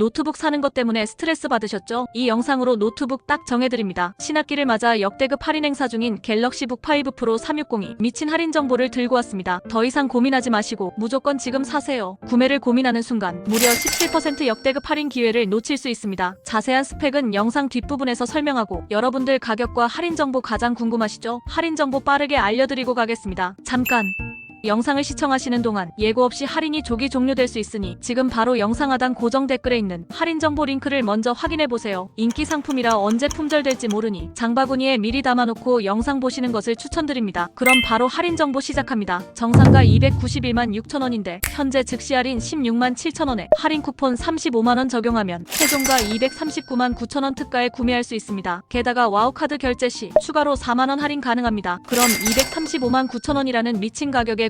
노트북 사는 것 때문에 스트레스 받으셨죠? 이 영상으로 노트북 딱 정해드립니다. 신학기를 맞아 역대급 할인 행사 중인 갤럭시북 5 프로 360이 미친 할인 정보를 들고 왔습니다. 더 이상 고민하지 마시고 무조건 지금 사세요. 구매를 고민하는 순간 무려 17% 역대급 할인 기회를 놓칠 수 있습니다. 자세한 스펙은 영상 뒷부분에서 설명하고 여러분들 가격과 할인 정보 가장 궁금하시죠? 할인 정보 빠르게 알려드리고 가겠습니다. 잠깐! 영상을 시청하시는 동안 예고 없이 할인이 조기 종료될 수 있으니 지금 바로 영상 하단 고정 댓글에 있는 할인 정보 링크를 먼저 확인해 보세요. 인기 상품이라 언제 품절될지 모르니 장바구니에 미리 담아놓고 영상 보시는 것을 추천드립니다. 그럼 바로 할인 정보 시작합니다. 정상가 291만 6천 원인데 현재 즉시 할인 16만 7천 원에 할인 쿠폰 35만 원 적용하면 최종가 239만 9천 원 특가에 구매할 수 있습니다. 게다가 와우카드 결제 시 추가로 4만 원 할인 가능합니다. 그럼 235만 9천 원이라는 미친 가격에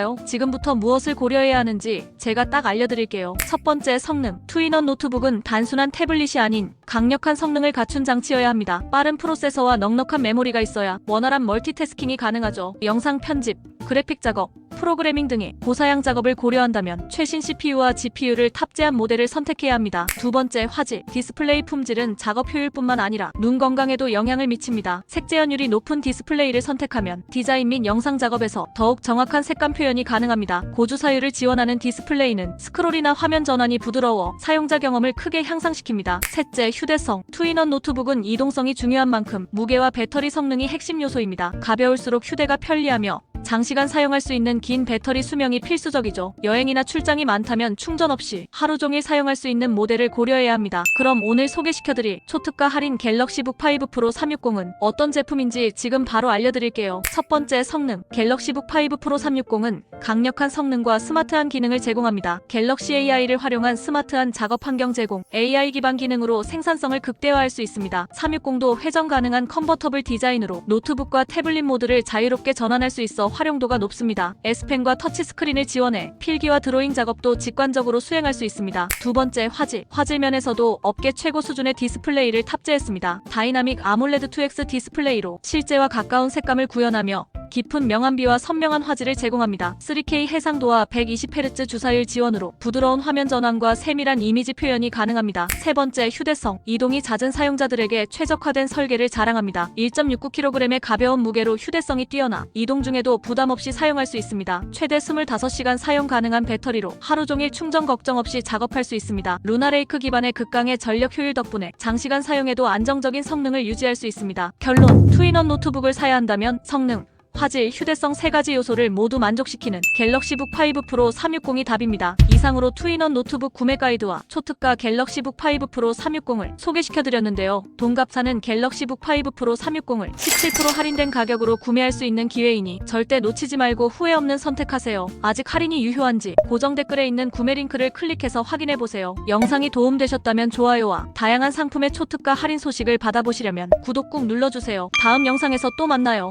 요? 지금부터 무엇을 고려해야 하는지 제가 딱 알려드릴게요. 첫 번째 성능. 투인원 노트북은 단순한 태블릿이 아닌 강력한 성능을 갖춘 장치여야 합니다. 빠른 프로세서와 넉넉한 메모리가 있어야 원활한 멀티태스킹이 가능하죠. 영상 편집, 그래픽 작업, 프로그래밍 등의 고사양 작업을 고려한다면 최신 CPU와 GPU를 탑재한 모델을 선택해야 합니다. 두 번째 화질, 디스플레이 품질은 작업 효율뿐만 아니라 눈 건강에도 영향을 미칩니다. 색재현율이 높은 디스플레이를 선택하면 디자인 및 영상 작업에서 더욱 정확한 색감 표현이 가능합니다. 고주 사율을 지원하는 디스플레이는 스크롤이나 화면 전환이 부드러워 사용자 경험을 크게 향상시킵니다. 셋째, 휴대성. 투인원 노트북은 이동성이 중요한 만큼 무게와 배터리 성능이 핵심 요소입니다. 가벼울수록 휴대가 편리하며 장시간 사용할 수 있는 긴 배터리 수명이 필수적이죠. 여행이나 출장이 많다면 충전 없이 하루 종일 사용할 수 있는 모델을 고려해야 합니다. 그럼 오늘 소개시켜드릴 초특가 할인 갤럭시북 5 프로 360은 어떤 제품인지 지금 바로 알려드릴게요. 첫 번째 성능. 갤럭시북 5 프로 360은 강력한 성능과 스마트한 기능을 제공합니다. 갤럭시 AI를 활용한 스마트한 작업 환경 제공, AI 기반 기능으로 생산성을 극대화할 수 있습니다. 360도 회전 가능한 컨버터블 디자인으로 노트북과 태블릿 모드를 자유롭게 전환할 수 있어 활용도가 높습니다. S펜과 터치스크린을 지원해 필기와 드로잉 작업도 직관적으로 수행할 수 있습니다. 두 번째 화질. 화질 면에서도 업계 최고 수준의 디스플레이를 탑재했습니다. 다이나믹 아몰레드 2X 디스플레이로 실제와 가까운 색감을 구현하며 깊은 명암비와 선명한 화질을 제공합니다. 3K 해상도와 120Hz 주사율 지원으로 부드러운 화면 전환과 세밀한 이미지 표현이 가능합니다. 세 번째 휴대성. 이동이 잦은 사용자들에게 최적화된 설계를 자랑합니다. 1.69kg의 가벼운 무게로 휴대성이 뛰어나 이동 중에도 부담 없이 사용할 수 있습니다. 최대 25시간 사용 가능한 배터리로 하루 종일 충전 걱정 없이 작업할 수 있습니다. 루나레이크 기반의 극강의 전력 효율 덕분에 장시간 사용해도 안정적인 성능을 유지할 수 있습니다. 결론, 투인원 노트북을 사야 한다면 성능, 화질, 휴대성 세 가지 요소를 모두 만족시키는 갤럭시북 5 프로 360이 답입니다. 이상으로 투인원 노트북 구매 가이드와 초특가 갤럭시북 5 프로 360을 소개시켜드렸는데요. 동갑사는 갤럭시북 5 프로 360을 17% 할인된 가격으로 구매할 수 있는 기회이니 절대 놓치지 말고 후회 없는 선택하세요. 아직 할인이 유효한지 고정 댓글에 있는 구매 링크를 클릭해서 확인해보세요. 영상이 도움되셨다면 좋아요와 다양한 상품의 초특가 할인 소식을 받아보시려면 구독 꾹 눌러주세요. 다음 영상에서 또 만나요.